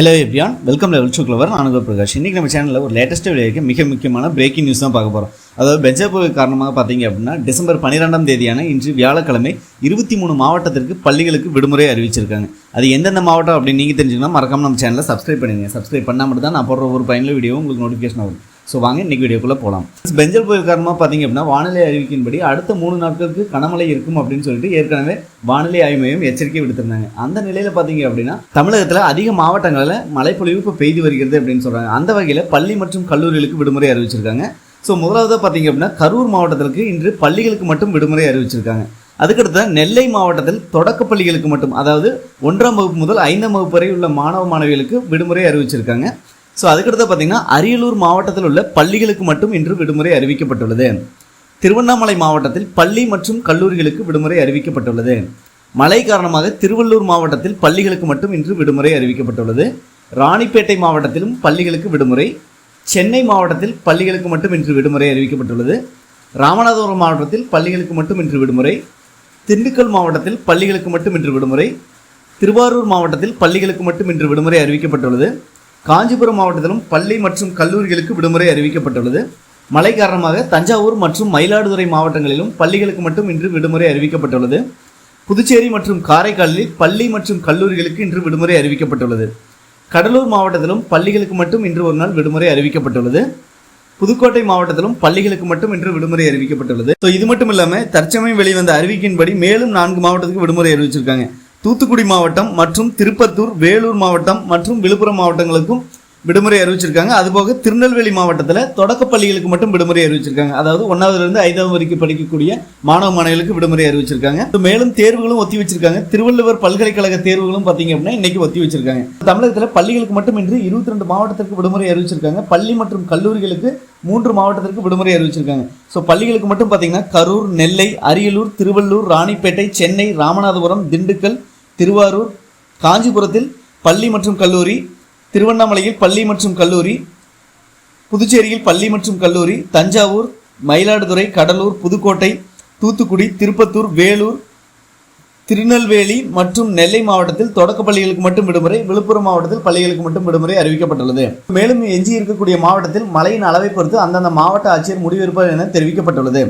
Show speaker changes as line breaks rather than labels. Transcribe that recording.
Hello everyone welcome level to Clever Prakash. இன்றைக்கி நம்ம சேனலில் ஒரு லேட்டஸ்ட் வெளியாக மிக முக்கியமான பிரேக்கிங் நியூஸ் தான் பார்க்க போகிறோம் அதாவது பெஜ புயல் காரணமாக பார்த்தீங்க அப்படின்னா டிசம்பர் பன்னிரெண்டாம் தேதியான இன்று வியாழக்கிழமை இருபத்தி மூணு மாவட்டத்திற்கு பள்ளிகளுக்கு விடுமுறை அறிவிச்சிருக்காங்க. அது எந்தெந்த மாவட்டம் அப்படின்னு நீங்கள் தெரிஞ்சுக்கணும் மறக்காம நம்ம சேனலை சப்ஸ்கிரைப் பண்ணிடுங்க. சப்ஸ்கிரைப் பண்ணால் மட்டும் தான் நான் போடுற ஒரு பயனுள்ள வீடியோ உங்களுக்கு நோட்டிஃபிகேஷன் ஆகும் ஸோ வாங்க இன்னைக்கு வீடியோக்குள்ளே போகலாம் பெஞ்சல் புயல் காரணமாக பார்த்தீங்க அப்படின்னா வானிலை அறிவிக்கின்படி அடுத்த மூணு நாட்களுக்கு கனமழை இருக்கும் அப்படின்னு சொல்லிட்டு ஏற்கனவே வானிலை ஆய்வு மையம் எச்சரிக்கை விடுத்திருந்தாங்க. அந்த நிலையில் பார்த்தீங்க அப்படின்னா தமிழகத்தில் அதிக மாவட்டங்களில் மழைப்பொழிவு இப்போ பெய்து வருகிறது அப்படின்னு சொல்கிறாங்க அந்த வகையில் பள்ளி மற்றும் கல்லூரிகளுக்கு விடுமுறை அறிவிச்சிருக்காங்க. ஸோ முதலாவதாக பார்த்தீங்க அப்படின்னா கரூர் மாவட்டத்திற்கு இன்று பள்ளிகளுக்கு மட்டும் விடுமுறை அறிவிச்சிருக்காங்க. அதுக்கடுத்த நெல்லை மாவட்டத்தில் தொடக்க பள்ளிகளுக்கு மட்டும் அதாவது ஒன்றாம் வகுப்பு முதல் ஐந்தாம் வகுப்பு வரை உள்ள மாணவ மாணவிகளுக்கு விடுமுறை அறிவிச்சிருக்காங்க. ஸோ அதுக்கடுத்து பார்த்தீங்கன்னா அரியலூர் மாவட்டத்தில் உள்ள பள்ளிகளுக்கு மட்டும் இன்று விடுமுறை அறிவிக்கப்பட்டுள்ளது. திருவண்ணாமலை மாவட்டத்தில் பள்ளி மற்றும் கல்லூரிகளுக்கு விடுமுறை அறிவிக்கப்பட்டுள்ளது. மழை காரணமாக திருவள்ளூர் மாவட்டத்தில் பள்ளிகளுக்கு மட்டும் இன்று விடுமுறை அறிவிக்கப்பட்டுள்ளது. ராணிப்பேட்டை மாவட்டத்திலும் பள்ளிகளுக்கு விடுமுறை. சென்னை மாவட்டத்தில் பள்ளிகளுக்கு மட்டும் இன்று விடுமுறை அறிவிக்கப்பட்டுள்ளது. ராமநாதபுரம் மாவட்டத்தில் பள்ளிகளுக்கு மட்டும் இன்று விடுமுறை. திண்டுக்கல் மாவட்டத்தில் பள்ளிகளுக்கு மட்டும் இன்று விடுமுறை. திருவாரூர் மாவட்டத்தில் பள்ளிகளுக்கு மட்டும் இன்று விடுமுறை அறிவிக்கப்பட்டுள்ளது. காஞ்சிபுரம் மாவட்டத்திலும் பள்ளி மற்றும் கல்லூரிகளுக்கு விடுமுறை அறிவிக்கப்பட்டுள்ளது. மழை காரணமாக தஞ்சாவூர் மற்றும் மயிலாடுதுறை மாவட்டங்களிலும் பள்ளிகளுக்கு மட்டும் இன்று விடுமுறை அறிவிக்கப்பட்டுள்ளது. புதுச்சேரி மற்றும் காரைக்காலில் பள்ளி மற்றும் கல்லூரிகளுக்கு இன்று விடுமுறை அறிவிக்கப்பட்டுள்ளது. கடலூர் மாவட்டத்திலும் பள்ளிகளுக்கு மட்டும் இன்று ஒரு நாள் விடுமுறை அறிவிக்கப்பட்டுள்ளது. புதுக்கோட்டை மாவட்டத்திலும் பள்ளிகளுக்கு மட்டும் இன்று விடுமுறை அறிவிக்கப்பட்டுள்ளது. ஸோ இது மட்டும் இல்லாமல் தற்சமயம் வெளிவந்த அறிவிக்கையின்படி மேலும் நான்கு மாவட்டத்துக்கு விடுமுறை அறிவிச்சிருக்காங்க. தூத்துக்குடி மாவட்டம் மற்றும் திருப்பத்தூர் வேலூர் மாவட்டம் மற்றும் விழுப்புரம் மாவட்டங்களுக்கும் விடுமுறை அறிவிச்சிருக்காங்க. அதுபோக திருநெல்வேலி மாவட்டத்தில் தொடக்க பள்ளிகளுக்கு மட்டும் விடுமுறை அறிவிச்சிருக்காங்க. அதாவது ஒன்றாவதுலேருந்து ஐந்தாவது வரைக்கும் படிக்கக்கூடிய மாணவ மாணவிகளுக்கு விடுமுறை அறிவிச்சிருக்காங்க. மேலும் தேர்வுகளும் ஒத்தி வச்சிருக்காங்க. திருவள்ளுவர் பல்கலைக்கழக தேர்வுகளும் பார்த்தீங்க அப்படின்னா இன்னைக்கு ஒத்தி வச்சிருக்காங்க. தமிழகத்தில் பள்ளிகளுக்கு மட்டுமின்றி இருபத்தி ரெண்டு மாவட்டத்திற்கு விடுமுறை அறிவிச்சிருக்காங்க. பள்ளி மற்றும் கல்லூரிகளுக்கு மூன்று மாவட்டத்திற்கு விடுமுறை அறிவிச்சிருக்காங்க. ஸோ பள்ளிகளுக்கு மட்டும் பார்த்தீங்கன்னா கரூர் நெல்லை அரியலூர் திருவள்ளூர் ராணிப்பேட்டை சென்னை ராமநாதபுரம் திண்டுக்கல் திருவாரூர் காஞ்சிபுரத்தில் பள்ளி மற்றும் கல்லூரி திருவண்ணாமலையில் பள்ளி மற்றும் கல்லூரி புதுச்சேரியில் பள்ளி மற்றும் கல்லூரி தஞ்சாவூர் மயிலாடுதுறை கடலூர் புதுக்கோட்டை தூத்துக்குடி திருப்பத்தூர் வேலூர் திருநெல்வேலி மற்றும் நெல்லை மாவட்டத்தில் தொடக்க பள்ளிகளுக்கு மட்டும் விடுமுறை விழுப்புரம் மாவட்டத்தில் பள்ளிகளுக்கு மட்டும் விடுமுறை அறிவிக்கப்பட்டுள்ளது. மேலும் எஞ்சி இருக்கக்கூடிய மாவட்டத்தில் மழையின் அளவை பொறுத்து அந்தந்த மாவட்ட ஆட்சியர் முடிவெடுப்பார் என தெரிவிக்கப்பட்டுள்ளது.